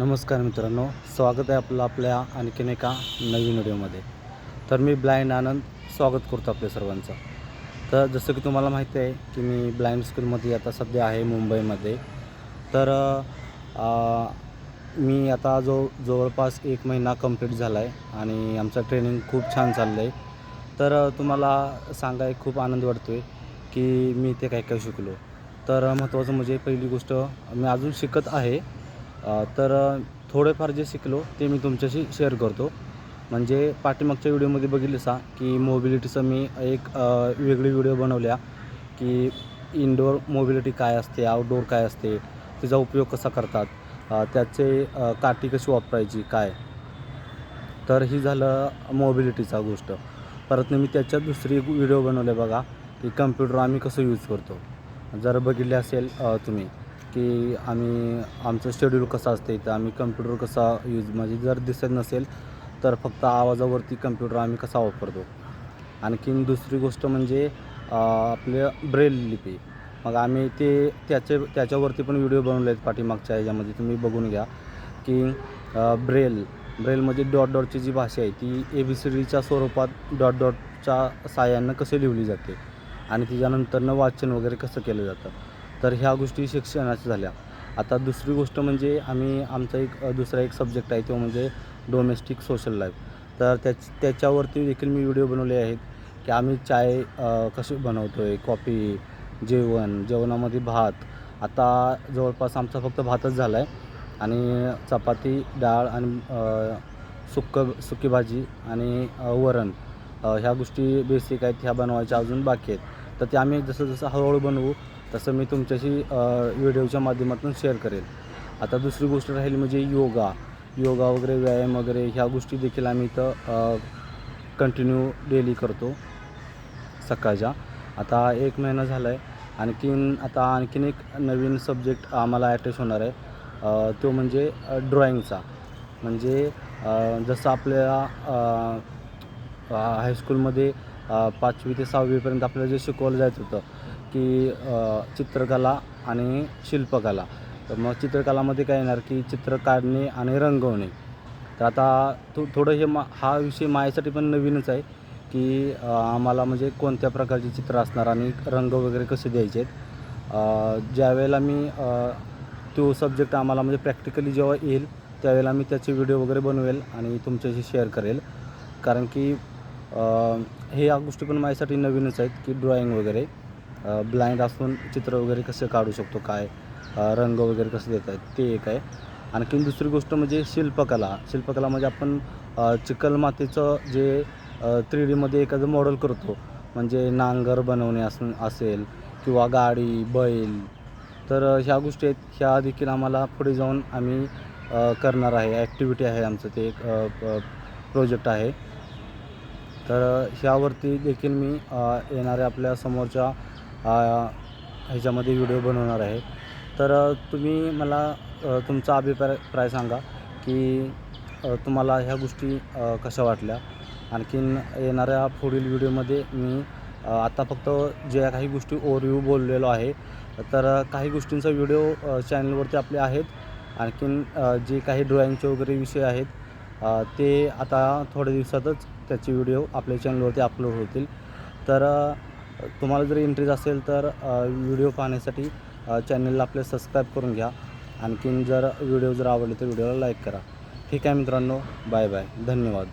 नमस्कार मित्रांनो स्वागत आहे आपलं आपल्या आणखीन एका नवीन व्हिडिओमध्ये. तर मी ब्लाइंड आनंद स्वागत करतो आपल्या सर्वांचं. तर जसं की तुम्हाला माहिती आहे की मी ब्लाइंड स्कूलमध्ये आता सध्या आहे मुंबईमध्ये. तर आ, मी आता जो जवळपास एक महिना कंप्लीट झाला आहे आणि आमचं ट्रेनिंग खूप छान चाललं आहे तर तुम्हाला सांगाय खूप आनंद वाटतो आहे की मी ते काय काय शिकलो. तर महत्त्वाचं म्हणजे पहिली गोष्ट मी अजून शिकत आहे. तर थोडेफार जे शिकलो ते मी तुमच्याशी शेअर करतो. म्हणजे पाठीमागच्या व्हिडिओमध्ये बघितलं सा की मोबिलिटीचं मी एक वेगळी व्हिडिओ बनवल्या की इनडोअर मोबिलिटी काय असते आउटडोअर काय असते तिचा उपयोग कसा करतात त्याचे काठी कशी वापरायची काय? तर ही झालं मोबिलिटीचा गोष्ट. परत मी त्याच्यात दुसरी व्हिडिओ बनवले बघा की कम्प्युटर आम्ही कसं यूज करतो. जर बघितले असेल तुम्ही. की आम्ही आमचं शेड्यूल कसं असतं इथं आम्ही कम्प्युटर कसा यूज म्हणजे जर दिसत नसेल तर फक्त आवाजावरती कम्प्युटर आम्ही कसा वापरतो. आणखीन दुसरी गोष्ट म्हणजे आपलं ब्रेल लिपी. मग आम्ही ते त्याचे त्याच्यावरती पण व्हिडिओ बनवले आहेत पाठीमागच्या ह्याच्यामध्ये तुम्ही बघून घ्या. की ब्रेल ब्रेलमध्ये डॉट डॉटची जी भाषा आहे ती ए बी सी डीच्या स्वरूपात डॉट डॉटच्या साह्यानं कसे लिहिली जाते? आणि त्याच्यानंतरनं वाचन वगैरे कसं केलं जातं? तर ह्या गोष्टी शिक्षणाच्या झाल्या. आता दुसरी गोष्ट म्हणजे आम्ही आमचा एक दुसरा एक सब्जेक्ट आहे तो म्हणजे डोमेस्टिक सोशल लाईफ तर त्याच त्याच्यावरती देखील मी व्हिडिओ बनवले आहेत की आम्ही चाय कशी बनवतो आहे कॉफी जेवण जेवणामध्ये भात. आता जवळपास आमचा फक्त भातच झाला आहे आणि चपाती डाळ आणि सुक्क सुकी भाजी आणि वरण. ह्या गोष्टी बेसिक आहेत ह्या बनवायच्या अजून बाकी आहेत. तर ते आम्ही जसं जसं हळूहळू बनवू तसं मी तुमच्याशी व्हिडिओच्या माध्यमातून शेअर करेल. आता दुसरी गोष्ट राहिली म्हणजे योगा. योगा वगैरे व्यायाम वगैरे ह्या गोष्टी देखील आम्ही इथं कंटिन्यू डेली करतो. सकाळच्या. आता एक महिना झाला आहे आणखीन आता आणखीन एक नवीन सब्जेक्ट आम्हाला अटॅच होणार आहे. तो म्हणजे ड्रॉईंगचा म्हणजे जसं आपल्याला हायस्कूलमध्ये पाचवी ते सहावीपर्यंत आपल्याला जे शिकवलं जायचं होतं की चित्रकला आणि शिल्पकला. तर मग चित्रकलामध्ये काय येणार की चित्र काढणे आणि रंगवणे. तर आता थो थोडं हे मा हा विषय माझ्यासाठी पण नवीनच आहे की आम्हाला म्हणजे कोणत्या प्रकारची चित्र असणार आणि रंग वगैरे कसे द्यायचे आहेत ज्यावेळेला मी तो सब्जेक्ट आम्हाला म्हणजे प्रॅक्टिकली जेव्हा येईल त्यावेळेला मी त्याचे व्हिडिओ वगैरे बनवेल आणि तुमच्याशी शेअर करेल. कारण की हे या गोष्टी पण माझ्यासाठी नवीनच आहेत की ड्रॉईंग वगैरे. ब्लाइंड असून चित्र वगैरे कसं काढू शकतो काय? रंग वगैरे कसं देत आहेत ते एक आहे. आणखीन दुसरी गोष्ट म्हणजे शिल्पकला. शिल्पकला म्हणजे आपण चिकलमातीचं जे थ्री डीमध्ये एखादं मॉडेल करतो. म्हणजे नांगर बनवणे असून असेल किंवा गाडी बैल. तर ह्या गोष्टी आहेत. ह्या देखील आम्हाला पुढे जाऊन आम्ही करणार आहे. ॲक्टिव्हिटी आहे आमचं. ते एक प्रोजेक्ट आहे. तर ह्यावरती देखील मी येणाऱ्या आपल्या समोरच्या ह्याच्यामध्ये व्हिडिओ बनवणार आहे. तर तुम्ही मला तुमचा अभिप्राय प्राय सांगा की तुम्हाला ह्या गोष्टी कशा वाटल्या? आणखीन येणाऱ्या पुढील व्हिडिओमध्ये मी आता फक्त ज्या काही गोष्टी ओव्हरव्ह्यू बोललेलो आहे तर काही गोष्टींचा व्हिडिओ चॅनलवरती आपले आहेत. आणखीन जे काही ड्रॉईंगचे वगैरे विषय आहेत ते आता थोड्या दिवसातच त्याचे व्हिडिओ आपल्या चॅनलवरती अपलोड होतील. तर तुम्हाला जर इंटरेस्ट असेल तर व्हिडिओ पाहण्यासाठी चॅनलला आपल्या सबस्क्राईब करून घ्या. आणखीन जर व्हिडिओ जर आवडले तर व्हिडिओला लाईक करा. ठीक आहे मित्रांनो बाय बाय धन्यवाद.